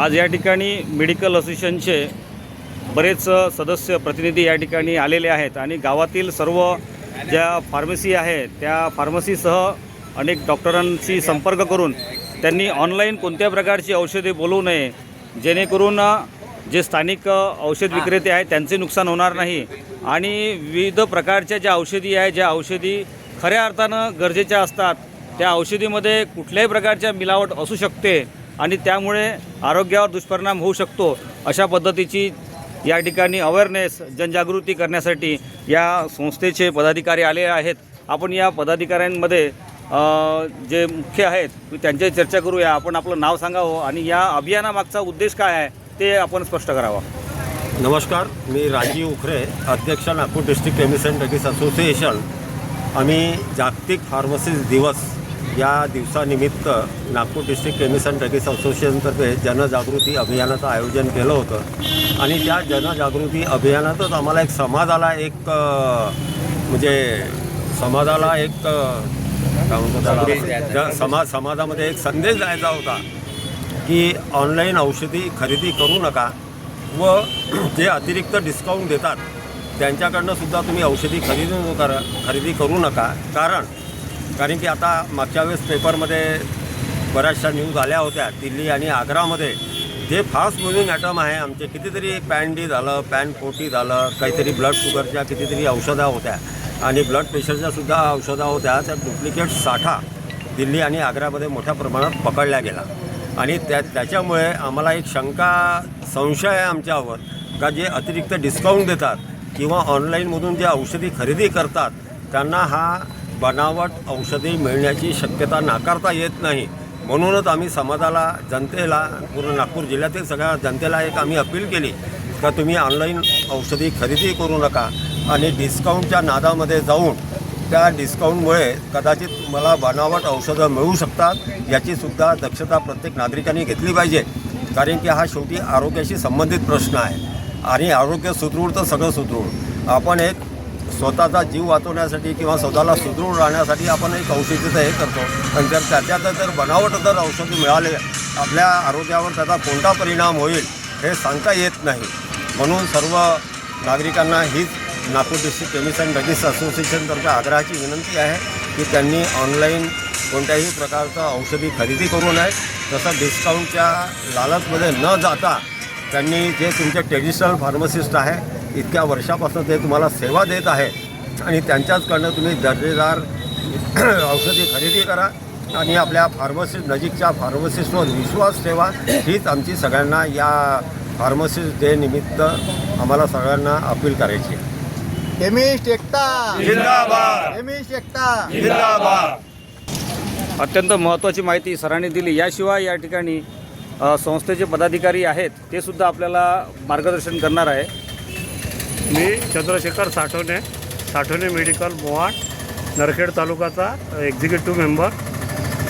आज या ठिकाणी मेडिकल असोसिएशनचे बरेच सदस्य प्रतिनिधी या ठिकाणी आलेले आहेत आणि गावातील सर्व ज्या फार्मसी आहेत त्या फार्मसीसह अनेक डॉक्टरांशी संपर्क करून त्यांनी ऑनलाईन कोणत्या प्रकारची औषधे बोलवू नये जेणेकरून जे स्थानिक औषध विक्रेते आहेत त्यांचे नुकसान होणार नाही आणि विविध प्रकारच्या ज्या औषधी आहे ज्या औषधी खऱ्या अर्थानं गरजेच्या असतात त्या औषधीमध्ये कुठल्याही प्रकारच्या मिलावट असू शकते. आणि त्यामुळे आरोग्यावर दुष्परिणाम होऊ शकतो अशा पद्धतीची या ठिकाणी अवेअरनेस जनजागृती करण्यासाठी या संस्थेचे पदाधिकारी आले आहेत. आपण या पदाधिकाऱ्यांमध्ये जे मुख्य आहेत त्यांच्याशी चर्चा करूया. आपण आपलं नाव सांगावं आणि या अभियानामागचा उद्देश काय आहे ते आपण स्पष्ट करावा. नमस्कार मी राजीव उखरे अध्यक्ष नागपूर डिस्ट्रिक्ट केमिस्ट असोसिएशन. आम्ही जागतिक फार्मसिस्ट दिवस या दिवसानिमित्त Nagpur district chemist and druggist असोसिएशनतर्फे जनजागृती अभियानाचं आयोजन केलं होतं. आणि त्या जनजागृती अभियानातच आम्हाला एक समाजाला एक म्हणजे समाजाला एक काय म्हणतो समाज समाजामध्ये एक संदेश द्यायचा होता की ऑनलाईन औषधी खरेदी करू नका व जे अतिरिक्त डिस्काउंट देतात त्यांच्याकडनं सुद्धा तुम्ही औषधी खरेदी करा खरेदी करू नका. कारण कारण की आता मागच्या वेळेस पेपरमध्ये बऱ्याचशा न्यूज आल्या होत्या दिल्ली आणि आग्रामध्ये. जे फास्ट मुव्हिंग ॲटम आहे आमचे कितीतरी पॅन डी झालं पॅन फोर्टी झालं काहीतरी ब्लड शुगरच्या कितीतरी औषधा होत्या. आणि ब्लड प्रेशरच्या सुद्धा औषधा होत्या त्या डुप्लिकेट साठा दिल्ली आणि आग्रामध्ये मोठ्या प्रमाणात पकडला गेला. आणि त्या त्याच्यामुळे आम्हाला एक शंका संशय आहे आमच्यावर का जे अतिरिक्त डिस्काउंट देतात किंवा ऑनलाईनमधून जे औषधी खरेदी करतात त्यांना हा बनावट औषधी मिळण्याची शक्यता नाकारता येत नाही. म्हणूनच आम्ही समाजाला जनतेला पूर्ण नागपूर जिल्ह्यातील सगळ्या जनतेला एक आम्ही अपील केली का तुम्ही ऑनलाईन औषधी खरेदी करू नका आणि डिस्काउंटच्या नादामध्ये जाऊन त्या डिस्काउंटमुळे कदाचित मला बनावट औषधं मिळू शकतात याचीसुद्धा दक्षता प्रत्येक नागरिकांनी घेतली पाहिजे. कारण की हा शेवटी आरोग्याशी संबंधित प्रश्न आहे आणि आरोग्य सुदृढ तर सगळं सुदृढ. आपण एक स्वतःचा जीव वाचवण्यासाठी किंवा स्वतःला सुदृढ राहण्यासाठी आपण एक औषधीचं हे करतो. पण जर त्याच्यात जर बनावट जर औषध मिळाले आपल्या आरोग्यावर त्याचा कोणता परिणाम होईल हे सांगता येत नाही. म्हणून सर्व नागरिकांना हीच Nagpur district chemist and druggist असोसिएशनतर्फे आग्रहाची विनंती आहे की त्यांनी ऑनलाईन कोणत्याही प्रकारचं औषधी खरेदी करू नये. तसं डिस्काउंटच्या लालचमध्ये न जाता त्यांनी जे तुमचे ट्रेडिशनल फार्मसिस्ट आहे इतक्या वर्षापासून ते तुम्हाला सेवा देत आहे आणि त्यांच्याचकडनं तुम्ही दर्जेदार औषधी खरेदी करा आणि आपल्या फार्मसिस्ट नजीकच्या फार्मसिस्टवर विश्वास ठेवा. हीच आमची सगळ्यांना या फार्मसिस्ट डे निमित्त आम्हाला सगळ्यांना अपील करायची. आहे केमिस्ट एकता. जिंदाबाद. केमिस्ट एकता. जिंदाबाद. अत्यंत महत्त्वाची माहिती सरांनी दिली. याशिवाय या ठिकाणी संस्थेचे पदाधिकारी आहेत ते सुद्धा आपल्याला मार्गदर्शन करणार आहे. मी चंद्रशेखर साठवणे साठवणे मेडिकल मोहाट नरखेड तालुकाचा एक्झिक्युटिव्ह मेंबर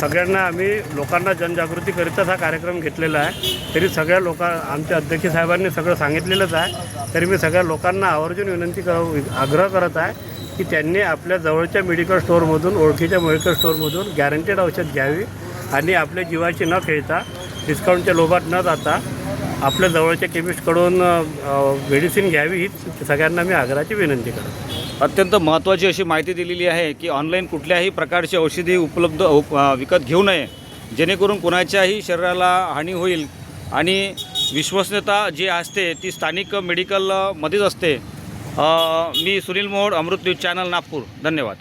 सगळ्यांना आम्ही लोकांना जनजागृतीकरिताच हा कार्यक्रम घेतलेला आहे. तरी सगळ्या लोका आमच्या अध्यक्ष साहेबांनी सगळं सांगितलेलंच आहे. तरी मी सगळ्या लोकांना आवर्जून विनंती कर आग्रह करत आहे की त्यांनी आपल्या जवळच्या मेडिकल स्टोअरमधून ओळखीच्या मेडिकल स्टोअरमधून गॅरंटेड औषध घ्यावी आणि आपल्या जीवाची न खेळता डिस्काउंटच्या लोभात न जाता आपल्या जवळच्या केमिस्टकडून मेडिसिन घ्यावी ही सगळ्यांना मी आग्रहाची विनंती करतो. अत्यंत महत्त्वाची अशी माहिती दिलेली आहे की ऑनलाईन कुठल्याही प्रकारची औषधी उपलब्ध विकत घेऊ नये. जेणेकरून कोणाच्याही शरीराला हानी होईल आणि विश्वसनीयता जी असते ती स्थानिक मेडिकलमध्येच असते. मी सुनील मोहोड अमृत न्यूज चॅनल नागपूर. धन्यवाद.